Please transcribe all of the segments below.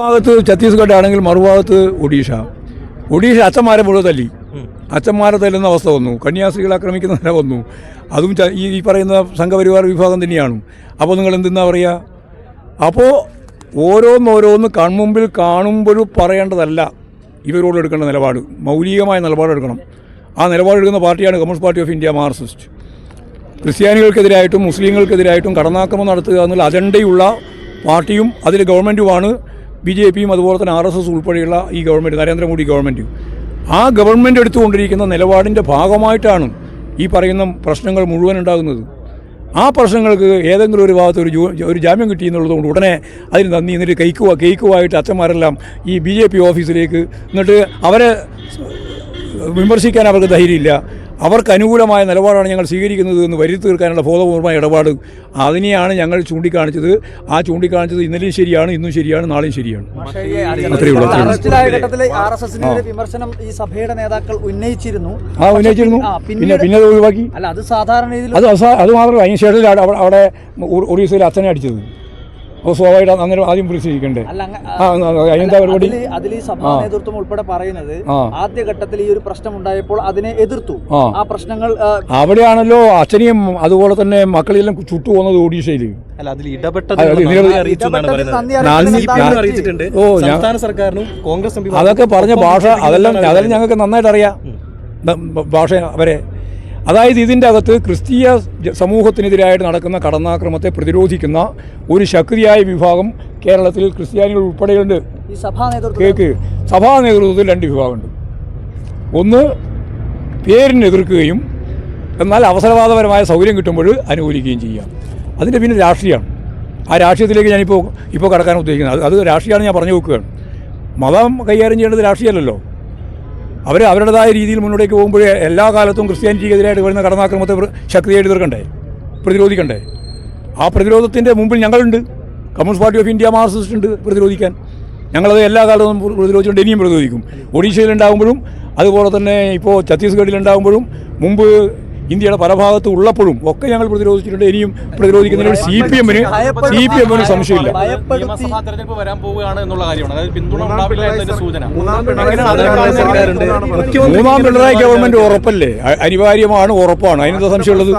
ഭാഗത്ത് ഛത്തീസ്ഗഡ് ആണെങ്കിൽ മറുഭാഗത്ത് ഒഡീഷ. ഒഡീഷ അച്ഛന്മാരെ മുഴുവൻ തല്ലി. അച്ഛന്മാരെ തല്ലുന്ന അവസ്ഥ വന്നു. കന്യാസ്ത്രീകളെ ആക്രമിക്കുന്ന നില വന്നു. അതും ഈ പറയുന്ന സംഘപരിവാർ വിഭാഗം തന്നെയാണ്. അപ്പോൾ നിങ്ങൾ എന്തെന്നാ പറയുക അപ്പോൾ ഓരോന്നോരോന്ന് കൺമുമ്പിൽ കാണുമ്പോഴും പറയേണ്ടതല്ല ഇവരോട് എടുക്കേണ്ട നിലപാട്. മൗലികമായ നിലപാടെടുക്കണം ആ നിലപാടെടുക്കുന്ന പാർട്ടിയാണ് communist party of India Marxist. ക്രിസ്ത്യാനികൾക്കെതിരായിട്ടും മുസ്ലിങ്ങൾക്കെതിരായിട്ടും കടന്നാക്രമം നടത്തുക എന്നുള്ള അജണ്ടയുള്ള പാർട്ടിയും അതിൽ ഗവൺമെന്റുമാണ് ബി ജെ പിയും അതുപോലെ തന്നെ ആർ എസ് എസ് ഉൾപ്പെടെയുള്ള ഈ ഗവൺമെന്റ് നരേന്ദ്രമോദി ഗവൺമെന്റും ആ ഗവൺമെന്റ് എടുത്തുകൊണ്ടിരിക്കുന്ന നിലപാടിന്റെ ഭാഗമായിട്ടാണ് ഈ പറയുന്ന പ്രശ്നങ്ങൾ മുഴുവൻ ഉണ്ടാകുന്നത്. ആ പ്രശ്നങ്ങൾക്ക് ഏതെങ്കിലും ഒരു ഭാഗത്ത് ഒരു ഒരു ജാമ്യം കിട്ടി എന്നുള്ളത് കൊണ്ട് ഉടനെ അതിന് നന്ദി എന്നിട്ട് കൈക്കുവ കേക്കുവായിട്ട് അച്ഛന്മാരെല്ലാം ഈ ബി ജെ പി ഓഫീസിലേക്ക് എന്നിട്ട് അവരെ വിമർശിക്കാൻ അവർക്ക് ധൈര്യമില്ല. അവർക്ക് അനുകൂലമായ നിലപാടാണ് ഞങ്ങൾ സ്വീകരിക്കുന്നത് എന്ന് വരുത്തി തീർക്കാനുള്ള ബോധപൂർവമായ ഇടപാട് അതിനെയാണ് ഞങ്ങൾ ചൂണ്ടിക്കാണിച്ചത്. ആ ചൂണ്ടിക്കാണിച്ചത് ഇന്നലെയും ശരിയാണ് ഇന്നും ശരിയാണ് നാളെയും ശരിയാണ്. വിമർശനം ഈ സഭയുടെ നേതാക്കൾ ഉന്നയിച്ചിരുന്നു. ആ ഉന്നയിച്ചിരുന്നു. പിന്നെ പിന്നെ അത് ഒഴിവാക്കി. അല്ല അത് സാധാരണ അത് അത് മാത്രമല്ല അതിന് ശേഷം അവിടെ അവിടെ ഒറീസയിൽ അച്ഛനെ അടിച്ചത്. അപ്പോൾ സ്വാഭാവികമായിട്ട് അന്നേരം ആദ്യം അതിനെന്താ പരിപാടി? അതിൽ സഭാ നേതൃത്വം ഉൾപ്പെടെ പറയുന്നത്. ആദ്യഘട്ടത്തിൽ ഈ ഒരു പ്രശ്നം ഉണ്ടായപ്പോൾ അതിനെ എതിർത്തു. ആ. പ്രശ്നങ്ങൾ അവിടെയാണല്ലോ അച്ഛനെയും അതുപോലെ തന്നെ മക്കളെല്ലാം ചുട്ടു പോകുന്നത് ഒഡീഷയിൽ ഓ, ഞാൻ- സർക്കാരിനും കോൺഗ്രസ് അതൊക്കെ പറഞ്ഞ ഭാഷ അതെല്ലാം അതെല്ലാം ഞങ്ങൾക്ക് നന്നായിട്ട് അറിയാം ഭാഷ അവരെ അതായത് ഇതിന്റെ അകത്ത് ക്രിസ്തീയ സമൂഹത്തിനെതിരായിട്ട് നടക്കുന്ന കടന്നാക്രമത്തെ പ്രതിരോധിക്കുന്ന ഒരു ശക്തിയായ വിഭാഗം കേരളത്തിൽ ക്രിസ്ത്യാനികൾ ഉൾപ്പെടെയുണ്ട്. കേക്ക്. സഭാ നേതൃത്വത്തിൽ രണ്ട് വിഭാഗമുണ്ട്. ഒന്ന് പേരിനെ എതിർക്കുകയും എന്നാൽ അവസരവാദപരമായ സൗകര്യം കിട്ടുമ്പോൾ അനുകൂലിക്കുകയും ചെയ്യാം അതിന്റെ പിന്നെ രാഷ്ട്രീയമാണ്. ആ രാഷ്ട്രീയത്തിലേക്ക് ഞാനിപ്പോൾ ഇപ്പോൾ കടക്കാൻ ഉദ്ദേശിക്കുന്നത്. അത് അത് രാഷ്ട്രീയമാണ് ഞാൻ പറഞ്ഞു വെക്കുകയാണ്. മതം കൈകാര്യം ചെയ്യേണ്ടത് രാഷ്ട്രീയമല്ലല്ലോ. അവർ അവരുടേതായ രീതിയിൽ മുന്നോട്ടേക്ക് പോകുമ്പോഴേ എല്ലാ കാലത്തും ക്രിസ്ത്യാനിറ്റിക്കെതിരായിട്ട് വരുന്ന കടന്നാക്രമത്തെ ശക്തിയായിട്ട് എതിർക്കണ്ടേ പ്രതിരോധിക്കണ്ടേ? ആ പ്രതിരോധത്തിന്റെ മുമ്പിൽ ഞങ്ങളുണ്ട്. Communist party of India Marxist ഉണ്ട് പ്രതിരോധിക്കാൻ. ഞങ്ങളത് എല്ലാ കാലത്തും പ്ര- പ്രതിരോധിച്ചുകൊണ്ട് ഇനിയും പ്രതിരോധിക്കും. ഒഡീഷയിലുണ്ടാകുമ്പോഴും അതുപോലെ തന്നെ ഇപ്പോൾ ഛത്തീസ്ഗഡിലുണ്ടാകുമ്പോഴും മുമ്പ് ഇന്ത്യയുടെ പല ഭാഗത്ത് ഉള്ളപ്പോഴും ഒക്കെ ഞങ്ങൾ പ്രതിരോധിച്ചിട്ടുണ്ട്. ഇനിയും പ്രതിരോധിക്കുന്നതിന് സി പി എമ്മിന് സി പി എമ്മിന് സംശയമില്ല. ഭയപ്പെടുത്തി നിയമസഭാ തെരഞ്ഞെടുപ്പ് വരാൻ പോവുകയാണ് എന്നുള്ള കാര്യമാണ്. അതായത് പിന്തുണ ഉണ്ടാവില്ല എന്നതിന്റെ സൂചന. മൂന്നാം പിണറായി ഗവൺമെന്റ് ഉറപ്പല്ലേ? അനിവാര്യമാണ് ഉറപ്പാണ്. അതിനെന്താ സംശയമുള്ളത്?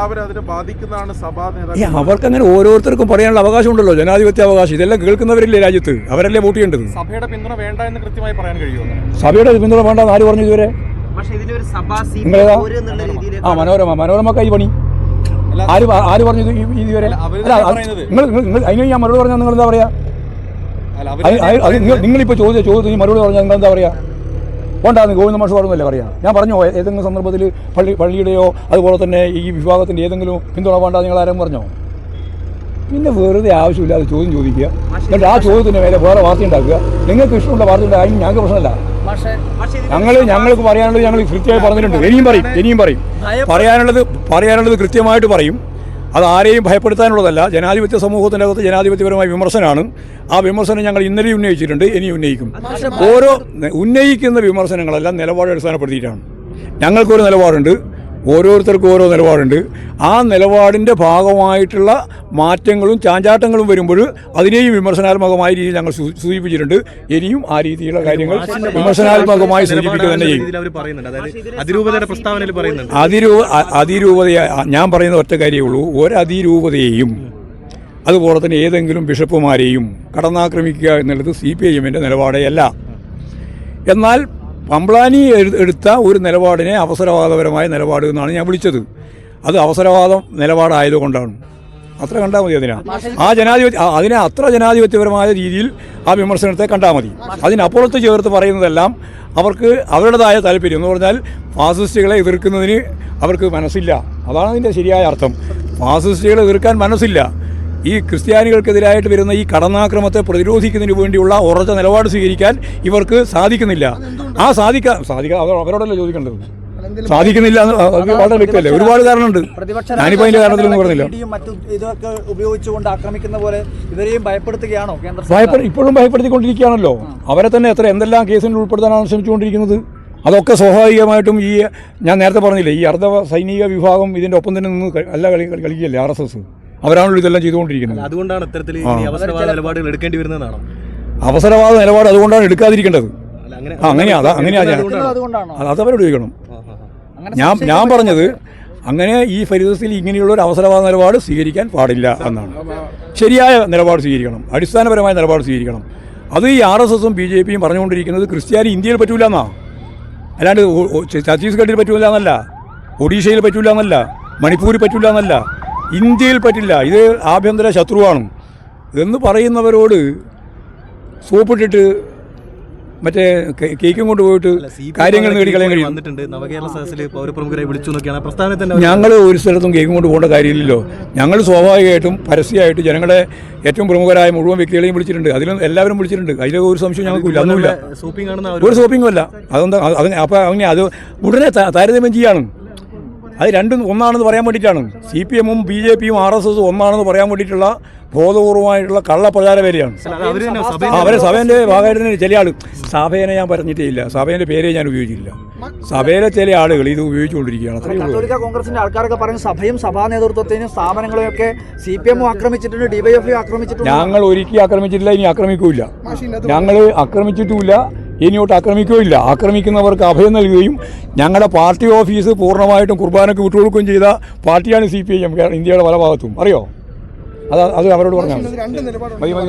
അവർക്ക് അങ്ങനെ ഓരോരുത്തർക്കും പറയാനുള്ള അവകാശമുണ്ടല്ലോ. ജനാധിപത്യ അവകാശം. ഇതെല്ലാം കേൾക്കുന്നവരില്ലേ രാജ്യത്ത്? അവരല്ലേ വോട്ട് ചെയ്യേണ്ടത്? സഭയുടെ പിന്തുണ വേണ്ട എന്ന് കൃത്യമായി പറയാൻ കഴിയുമോ സഭയുടെ പിന്തുണ വേണ്ട ആര് പറഞ്ഞു ഇതുവരെ? ആ മനോരമ. മനോരമ. കൈ പണി. ആര് ആര് പറഞ്ഞു ഇത് ഈ- ഇതുവരെ. നിങ്ങൾ നിങ്ങൾ- അതിന് ഞാൻ മറുപടി പറഞ്ഞാൽ നിങ്ങൾ എന്താ പറയാ? അല്ല അത് അത് അത് നിങ്ങൾ നിങ്ങളിപ്പോൾ ചോദിച്ച ചോദ്യത്തിന് മറുപടി പറഞ്ഞാൽ നിങ്ങൾ എന്താ പറയാ? കൊണ്ടാന്ന് ഗോവിന്ദ മാഷ് പറഞ്ഞല്ലേ പറയാം? ഞാൻ പറഞ്ഞു ഏതെങ്കിലും സന്ദർഭത്തിൽ പള്ളി പള്ളിയുടെയോ അതുപോലെ തന്നെ ഈ വിഭാഗത്തിന്റെ ഏതെങ്കിലും പിന്തുണ വേണ്ട നിങ്ങൾ ആരും പറഞ്ഞോ? പിന്നെ വെറുതെ ആവശ്യമില്ലാതെ ചോദ്യം ചോദിക്കുക. എന്നിട്ട് ആ ചോദ്യത്തിന് മേലെ വേറെ വാർത്ത ഉണ്ടാക്കുക. നിങ്ങൾക്ക് ഇഷ്ടമുള്ള വാർത്ത ഉണ്ടാകും അതിന് ഞങ്ങൾക്ക് പ്രശ്നമല്ല. ഞങ്ങൾ ഞങ്ങൾക്ക് പറയാനുള്ളത് ഞങ്ങൾ കൃത്യമായി പറഞ്ഞിട്ടുണ്ട്. ഇനിയും പറയും ഇനിയും പറയും. പറയാനുള്ളത് പറയാനുള്ളത് കൃത്യമായിട്ട് പറയും. അത് ആരെയും ഭയപ്പെടുത്താനുള്ളതല്ല. ജനാധിപത്യ സമൂഹത്തിന്റെ അകത്ത് ജനാധിപത്യപരമായ വിമർശനമാണ് ആ വിമർശനം ഞങ്ങൾ ഇന്നലെ ഉന്നയിച്ചിട്ടുണ്ട് ഇനി ഉന്നയിക്കും. ഓരോ ഉന്നയിക്കുന്ന വിമർശനങ്ങളെല്ലാം നിലപാട് അടിസ്ഥാനപ്പെടുത്തിയിട്ടാണ്. ഞങ്ങൾക്കൊരു നിലപാടുണ്ട്. ഓരോരുത്തർക്കും ഓരോ നിലപാടുണ്ട്. ആ നിലപാടിന്റെ ഭാഗമായിട്ടുള്ള മാറ്റങ്ങളും ചാഞ്ചാട്ടങ്ങളും വരുമ്പോൾ അതിനെയും വിമർശനാത്മകമായ രീതിയിൽ ഞങ്ങൾ സൂചിപ്പിച്ചിട്ടുണ്ട്. ഇനിയും ആ രീതിയിലുള്ള കാര്യങ്ങൾ വിമർശനാത്മകമായി സൂചിപ്പിക്കുക തന്നെ ചെയ്യും അതിരൂപ അതിരൂപതയെ ഞാൻ പറയുന്ന ഒറ്റ കാര്യമേ ഉള്ളൂ. ഒരതിരൂപതയെയും അതുപോലെ തന്നെ ഏതെങ്കിലും ബിഷപ്പുമാരെയും കടന്നാക്രമിക്കുക എന്നുള്ളത് സി പി ഐ എമ്മിന്റെ നിലപാടേ അല്ല. എന്നാൽ പമ്പ്ലാനി എഴു- എടുത്ത ഒരു നിലപാടിനെ അവസരവാദപരമായ നിലപാട് എന്നാണ് ഞാൻ വിളിച്ചത്. അത് അവസരവാദം നിലപാടായതുകൊണ്ടാണ്. അത്ര കണ്ടാൽ മതി അതിനാ. ആ ജനാധിപത്യ അതിനെ അത്ര ജനാധിപത്യപരമായ രീതിയിൽ ആ വിമർശനത്തെ കണ്ടാൽ മതി. അതിനപ്പുറത്ത് ചേർത്ത് പറയുന്നതെല്ലാം അവർക്ക് അവരുടേതായ താല്പര്യം. എന്ന് പറഞ്ഞാൽ ഫാസിസ്റ്റുകളെ എതിർക്കുന്നതിന് അവർക്ക് മനസ്സില്ല. അതാണ് അതിന്റെ ശരിയായ അർത്ഥം. ഫാസിസ്റ്റുകളെ എതിർക്കാൻ മനസ്സില്ല. ഈ ക്രിസ്ത്യാനികൾക്കെതിരായിട്ട് വരുന്ന ഈ കടന്നാക്രമത്തെ പ്രതിരോധിക്കുന്നതിന് വേണ്ടിയുള്ള ഉറച്ച നിലപാട് സ്വീകരിക്കാൻ ഇവർക്ക് സാധിക്കുന്നില്ല. ആ സാധിക്കാം സാധിക്കാം അവരോടല്ലേ ചോദിക്കേണ്ടത്? സാധിക്കുന്നില്ല വളരെ വ്യക്തമല്ലേ? ഒരുപാട് കാരണമുണ്ട്. ഞാനിപ്പോ അതിന്റെ കാരണത്തിലൊന്നും പറഞ്ഞില്ല. ഇതൊക്കെ ഉപയോഗിച്ചുകൊണ്ട് ആക്രമിക്കുന്ന പോലെ ഇവരെയും ഭയപ്പെടുത്തുകയാണോ കേന്ദ്ര ഇപ്പോഴും ഭയപ്പെടുത്തിക്കൊണ്ടിരിക്കുകയാണല്ലോ. അവരെ തന്നെ എത്ര എന്തെല്ലാം കേസിൽ ഉൾപ്പെടുത്താനാണ് ശ്രമിച്ചുകൊണ്ടിരിക്കുന്നത്? അതൊക്കെ സ്വാഭാവികമായിട്ടും ഈ ഞാൻ നേരത്തെ പറഞ്ഞില്ലേ ഈ അർദ്ധ സൈനിക വിഭാഗം ഇതിന്റെ ഒപ്പം തന്നെ നിന്ന് അല്ല കളി കളി- കളിക്കുകയല്ലേ ആർ എസ് എസ്? അവരാണല്ലോ ഇതെല്ലാം ചെയ്തുകൊണ്ടിരിക്കുന്നത്. അതുകൊണ്ടാണ് ഇത്തരത്തിൽ അവസരവാദ നിലപാടുകൾ എടുക്കേണ്ടി വരുന്നതാണ് അവസരവാദ നിലപാട് അതുകൊണ്ടാണ് എടുക്കാതിരിക്കേണ്ടത്. അല്ല, അങ്ങനെ ആ, അങ്ങനെയാ അതാ അങ്ങനെയാ ഞാൻ അത് അവർ ചോദിക്കണം. ഞാൻ ഞാൻ. പറഞ്ഞത് അങ്ങനെ ഈ ഫരിദസിൽ ഇങ്ങനെയുള്ള ഒരു അവസരവാദ നിലപാട് സ്വീകരിക്കാൻ പാടില്ല എന്നാണ്. ശരിയായ നിലപാട് സ്വീകരിക്കണം. അടിസ്ഥാനപരമായ നിലപാട് സ്വീകരിക്കണം. അത് ഈ ആർ എസ് എസും ബി ജെ പിയും പറഞ്ഞുകൊണ്ടിരിക്കുന്നത് ക്രിസ്ത്യാനി ഇന്ത്യയിൽ പറ്റൂല എന്നാ? അല്ലാണ്ട് ഛത്തീസ്ഗഡിൽ പറ്റൂല എന്നല്ല. ഒഡീഷയിൽ പറ്റൂല എന്നല്ല. മണിപ്പൂരിൽ പറ്റൂല എന്നല്ല. ഇന്ത്യയിൽ പറ്റില്ല. ഇത് ആഭ്യന്തര ശത്രുവാണ്. എന്ന് പറയുന്നവരോട് സോപ്പിട്ടിട്ട് മറ്റേ കേക്കും കൊണ്ട് പോയിട്ട് കാര്യങ്ങൾ അങ്ങനെ നേടിക്കളയാൻ കഴിയും. വന്നിട്ടുണ്ട്. നവകേരള സദസ്സിൽ പൗരപ്രമുഖരെ വിളിച്ചു നോക്കിയാണ്. തന്നെ ഞങ്ങൾ ഒരു സ്ഥലത്തും കേക്കും കൊണ്ട് പോകേണ്ട കാര്യമില്ലല്ലോ. ഞങ്ങൾ സ്വാഭാവികമായിട്ടും പരസ്യമായിട്ട് ജനങ്ങളെ ഏറ്റവും പ്രമുഖരായ മുഴുവൻ വ്യക്തികളെയും വിളിച്ചിട്ടുണ്ട്. അതിലും എല്ലാവരും വിളിച്ചിട്ടുണ്ട്. അതിൽ ഒരു സംശയം ഞങ്ങൾക്കില്ല. ഒന്നുമില്ല. ഒരു ഷോപ്പിംഗും അല്ല. അതെന്താ അത് അപ്പം അങ്ങനെ അത് ഉടനെ താരതമ്യം ചെയ്യാണ്. അത് രണ്ടും ഒന്നാണെന്ന് പറയാൻ വേണ്ടിയിട്ടാണ്. സി പി എമ്മും ബി ജെ പിയും ആർ എസ് എസും ഒന്നാണെന്ന് പറയാൻ വേണ്ടിയിട്ടുള്ള ബോധപൂർവമായിട്ടുള്ള കള്ളപ്രചാര വേലയാണ് അല്ല, അത് അവർ സഭേന്റെ ഭാഗമായിട്ട് തന്നെ ചില ആൾ സഭേനെ ഞാൻ പറഞ്ഞിട്ടേ ഇല്ല സഭേന്റെ പേരെ ഞാൻ ഉപയോഗിച്ചില്ല സഭയിലെ ചില ആളുകൾ ഇത് ഉപയോഗിച്ചുകൊണ്ടിരിക്കുകയാണ്. കത്തോലിക്ക കോൺഗ്രസിന്റെ ആൾക്കാരൊക്കെ പറയും സഭയും സഭാ നേതൃത്വത്തെയും സ്ഥാപനങ്ങളെയും ഒക്കെ സി പി എമ്മും ആക്രമിച്ചിട്ടുണ്ട് ഡിവൈഎഫ്ഐ ആക്രമിച്ചിട്ടുണ്ട്. ഞങ്ങൾ ഒരിക്കലും ആക്രമിച്ചിട്ടില്ല ഇനി ആക്രമിക്കൂല ഞങ്ങൾ ആക്രമിച്ചിട്ടുമില്ല. ഇനിയോട്ട് ആക്രമിക്കുകയില്ല. ആക്രമിക്കുന്നവർക്ക് അഭയം നൽകുകയും ഞങ്ങളുടെ പാർട്ടി ഓഫീസ് പൂർണമായിട്ടും കുർബാനക്ക് വിട്ടുകൊടുക്കുകയും ചെയ്ത പാർട്ടിയാണ് സി പി ഐ എം ഇന്ത്യയുടെ പല ഭാഗത്തും. അറിയോ? അത് അത് അവരോട് പറഞ്ഞാൽ മതി. മതി